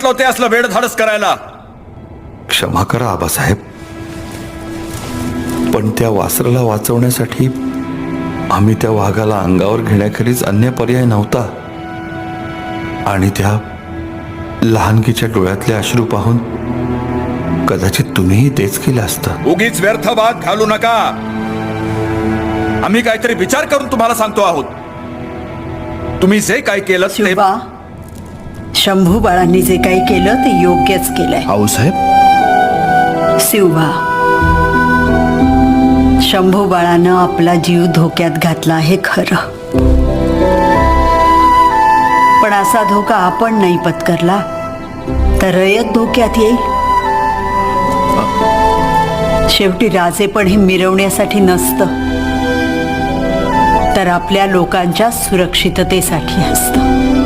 सांगितलं होते असलं वेळ धाडस करायला. क्षमा करा आबासाहेब. पण त्या वासराला वाचवण्यासाठी आम्ही त्या वाघाला अंगावर घेण्याखेरीज अन्य पर्याय नव्हता. आणि त्या लहानकीच्या डोळ्यातले अश्रू पाहून कदाचित तुम्हीही तेच केलं असतं. उगीच व्यर्थ वाद घालू नका. आम्ही काहीतरी विचार करून तुम्हाला सांगतो आहोत. तुम्ही जे काय केलं ते शंभू बाळांनी जे काही केलं ते योग्यच केलंय. आऊसाहेब शिवबा शंभू बाळानं आपला जीव धोक्यात घातला हे खरं. पण असा धोका आपण नाही पत्करला तर रयत धोक्यात येईल. शेवटी राजे पण हे मिरवण्यासाठी नसतं तर आपल्या लोकांच्या सुरक्षिततेसाठी असतं.